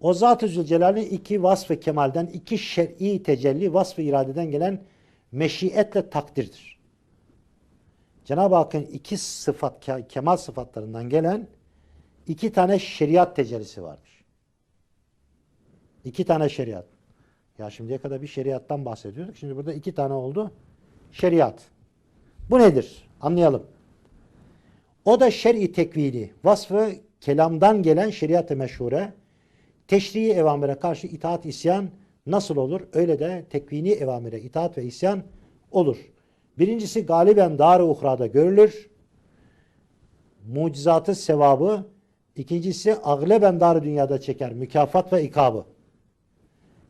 O Zat-ı Zülcelal'in iki vasf-ı kemalden, iki şer'i tecelli, vasf-ı iradeden gelen meşiyetle takdirdir. Cenab-ı Hakk'ın iki sıfat, ke- kemal sıfatlarından gelen iki tane şeriat tecellisi varmış. İki tane şeriat. Ya şimdiye kadar bir şeriattan bahsediyorduk. Şimdi burada iki tane oldu. Şeriat. Bu nedir? Anlayalım. O da şer'i tekvini, vasfı kelamdan gelen şeriat-ı meşhure, teşrii evamire karşı itaat isyan nasıl olur? Öyle de tekvini evamire itaat ve isyan olur. Birincisi galiben dar-ı uhrada görülür. Mucizatı sevabı. İkincisi agleben dar dünyada çeker mükafat ve ikabı.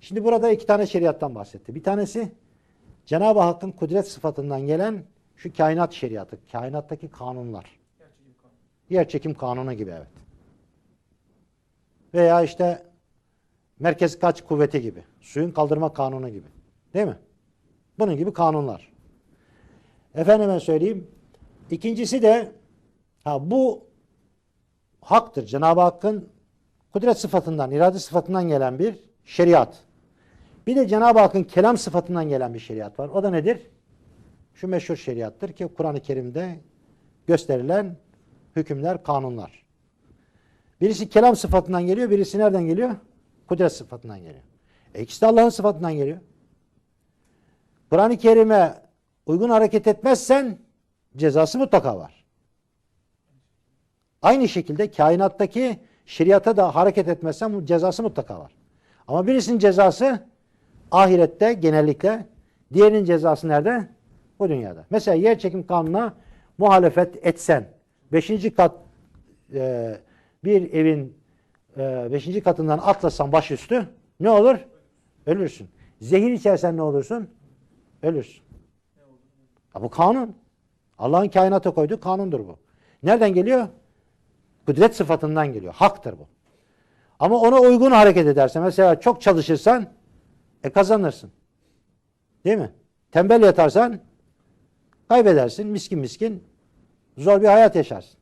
Şimdi burada iki tane şeriattan bahsetti. Bir tanesi Cenab-ı Hakk'ın kudret sıfatından gelen şu kainat şeriatı, kainattaki kanunlar. Yer çekim kanunu gibi evet. Veya işte merkez kaç kuvveti gibi, suyun kaldırma kanunu gibi. Değil mi? Bunun gibi kanunlar. Efendime söyleyeyim. İkincisi de ha bu haktır. Cenab-ı Hakk'ın kudret sıfatından, irade sıfatından gelen bir şeriat. Bir de Cenab-ı Hakk'ın kelam sıfatından gelen bir şeriat var. O da nedir? Şu meşhur şeriattır ki Kur'an-ı Kerim'de gösterilen hükümler, kanunlar. Birisi kelam sıfatından geliyor, birisi nereden geliyor? Kudret sıfatından geliyor. E de Allah'ın sıfatından geliyor. Kur'an-ı Kerim'e uygun hareket etmezsen cezası mutlaka var. Aynı şekilde kainattaki şeriata da hareket etmezsen cezası mutlaka var. Ama birisinin cezası ahirette genellikle, diğerinin cezası nerede? Bu dünyada. Mesela yer çekim kanununa muhalefet etsen, beşinci kat e, bir evin e, beşinci katından atlasan başüstü ne olur? Ölürsün. Zehir içersen ne olursun? Ölürsün. Ya bu kanun. Allah'ın kainata koyduğu kanundur bu. Nereden geliyor? Kudret sıfatından geliyor. Haktır bu. Ama ona uygun hareket edersen, mesela çok çalışırsan e kazanırsın. Değil mi? Tembel yatarsan kaybedersin. Miskin miskin zor bir hayat yaşarsın.